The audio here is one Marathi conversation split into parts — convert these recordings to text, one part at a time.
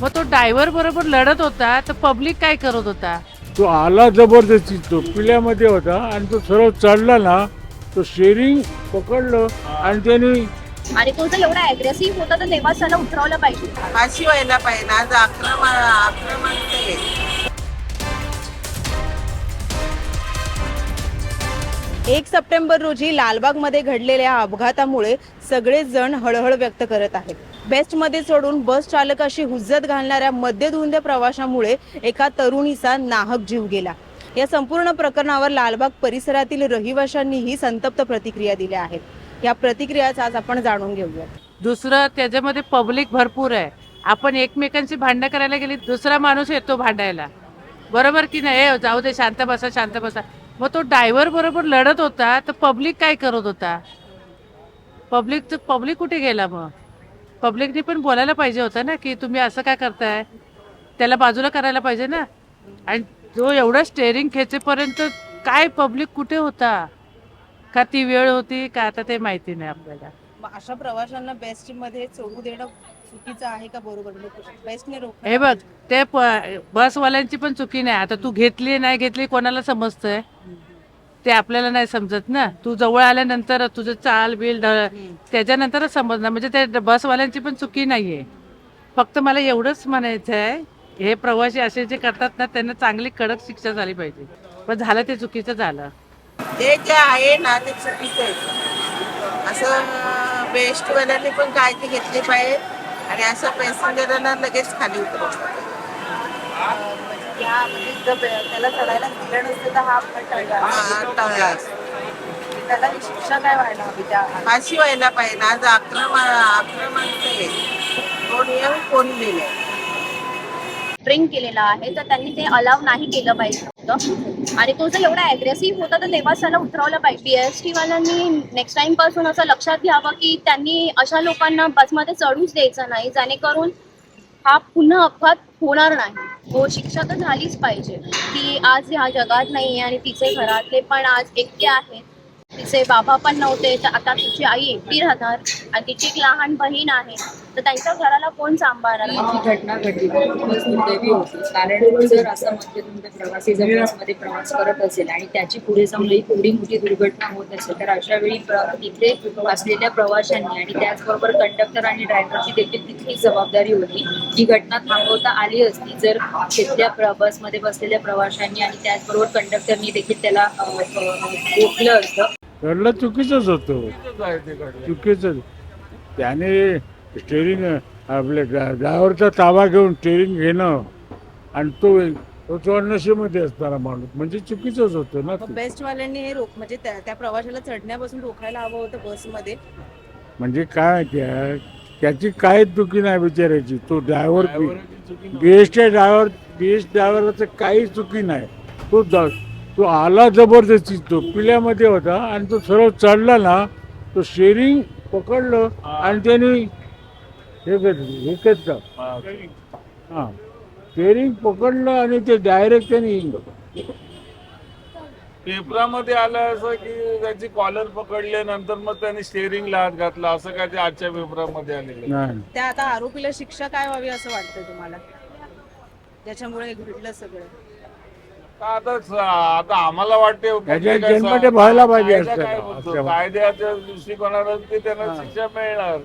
मग तो ड्रायव्हर बरोबर लढत होता तर पब्लिक काय करत होता? तो आला जबरदस्ती तो पिल्यामध्ये होता आणि तो सरळ चढला ना तो शेरिंग पकडलं आणि त्यांनी आणि तो जर एवढा अग्रेसिव्ह होता तर तेव्हाच त्याला उतरवलं पाहिजे. फाशी व्हायला पाहिजे. आज आक्रमण आक्रमण ते. एक सप्टेंबर रोजी लालबागमध्ये घडलेल्या अपघातामुळे सगळेच जण हळहळ व्यक्त करत आहेत. बेस्टमध्ये चढून बस चालकाशी हुज्जत घालणाऱ्या मद्यधुंद प्रवाशामुळे एका तरुणीचा नाहक जीव गेला. या संपूर्ण प्रकरणावर लालबाग परिसरातील रहिवाशांनीही संतप्त प्रतिक्रिया दिल्या आहेत. या प्रतिक्रियाच आज आपण जाणून घेऊया दुसरं त्याच्यामध्ये पब्लिक भरपूर आहे. आपण एकमेकांशी भांडणं करायला गेली दुसरा माणूस येतो भांडायला. बरोबर की नाही? ए, जाऊ दे शांत बसा शांत बसा. मग तो ड्रायव्हर बरोबर लढत होता तर पब्लिक काय करत होता? पब्लिक पब्लिक कुठे गेला मग? पब्लिकने पण बोलायला पाहिजे होतं ना की तुम्ही असं काय करताय? त्याला बाजूला करायला पाहिजे ना. आणि जो एवढा स्टेअरिंग खेचेपर्यंत काय पब्लिक कुठे होता? का ती वेळ होती का आता ते माहिती नाही आपल्याला. मग अशा प्रवाशांना बेस्टमध्ये चढू देणं चुकीचं आहे का बरोबर? बेस्टने रोख हे बघ ते प- बसवाल्यांची पण चुकी नाही. आता तू घेतली नाही घेतली कोणाला समजतंय? ते आपल्याला नाही समजत ना. तू जवळ आल्यानंतर तुझं चाल बिल त्याच्यानंतरच समजणार. म्हणजे ते बसवाल्यांची पण चुकी नाहीये. फक्त मला एवढंच म्हणायचं आहे हे प्रवासी असे जे करतात ना त्यांना चांगली कडक शिक्षा झाली पाहिजे. पण झालं ते चुकीचं झालं. ते जे आहे ना ते चुकीचं आहे. असं बेस्टवाल्यांनी पण काळजी घेतली पाहिजे. आणि असं पॅसेंजरांना लगेच खाली उतरवलं या म्हणजे जर त्याला चढायला दिलं नसतं तर हा अपघात टळला. हा, टळलाच. त्याला शिक्षा काय व्हायला हवी त्या फाशी व्हायला पाहिजे. आज आक्रमण आक्रमण ते तो नियम कोण दिले ड्रिंक केलेला आहे. तर त्यांनी ते अलाव नाही केलं पाहिजे होतं. आणि तो जर एवढा अग्रेसिव्ह होता तर तेव्हाच त्याला उतरवलं पाहिजे. पी एस टी वाल्यांनी नेक्स्ट टाइमपासून असं लक्षात घ्यावं की त्यांनी अशा लोकांना बसमध्ये चढूच द्यायचं नाही. जेणेकरून हा पुन्हा अपघात होणार नाही. हो शिक्षा तर झालीच पाहिजे. ती आज ह्या जगात नाही आहे आणि तिचे घरातले पण आज एकटे आहेत. तिचे बाबा पण नव्हते तर आता तिची आई एकटी राहणार आणि तिची एक लहान बहीण आहे तर त्यांच्या घराला कोण सांभाळणार? ही घटना घडली खूपच दुर्दैवी होती कारण जर असा तुमच्या प्रवासी जर बसमध्ये प्रवास करत असेल आणि त्याची पुढे समजा ही एवढी मोठी दुर्घटना होत असेल तर अशा वेळी तिथे असलेल्या प्रवाशांनी आणि त्याचबरोबर कंडक्टर आणि ड्रायव्हरची देखील तिथली जबाबदारी होती. ही घटना थांबवता आली असती जर तिथल्या बसमध्ये बसलेल्या प्रवाशांनी आणि त्याचबरोबर कंडक्टरनी देखील त्याला रोखलं असतं. घडलं चुकीचंच होतं. चुकीचं त्याने स्टेरिंग आपल्या ड्रायव्हरचा ताबा घेऊन स्टेरिंग घेणं आणि तो तो चढनशेमध्ये असणारा माणूस. म्हणजे चुकीचंच होतं ना ते. बेस्टवाल्यांनी हे रोख म्हणजे त्या त्या प्रवाशाला चढण्यापासून रोखायला हवं होतं बसमध्ये म्हणजे काय आहे त्याची काय चुकी नाही बिचारायची तो ड्रायव्हर बीएसटी ड्रायव्हर बीएस ड्रायव्हरचं काही चुकी नाही. तो तो आला जबरदस्ती तो पिल्यामध्ये होता आणि तो सरळ चढला ना तो शेरिंग पकडलं आणि त्यांनी हे घेतलं हे घेतलं हां. शेरिंग पकडलं आणि ते डायरेक्ट त्यांनी पेपरामध्ये आलं असं की त्याची कॉलर पकडले नंतर मग त्यांनी स्टेअरिंगला हात घातला असं काय ते आजच्या पेपरामध्ये आलेलं. नाही. त्या आता आरोपीला शिक्षा काय व्हावी असं वाटतं तुम्हाला? ज्याच्यामुळे हे घडलं सगळं. आता आता आम्हाला वाटते कसं, जन्माचे व्हायला पाहिजे कायदा असतं. काय. कायद्याच्या ते त्यांना हा. शिक्षा मिळणार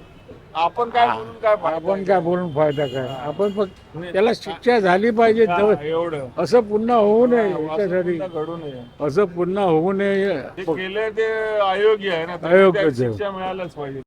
आपण काय बोलून काय फायदा? आपण काय बोलून फायदा काय आपण फक्त त्याला शिक्षा झाली पाहिजे हा, एवढं असं पुन्हा होऊ नये हा, असं याच्यासाठी पुन्हा घडू नये असं पुन्हा होऊ नये जे केलंय ते अयोग्य आहे ना अयोग्यच आहे. शिक्षा मिळायलाच पाहिजे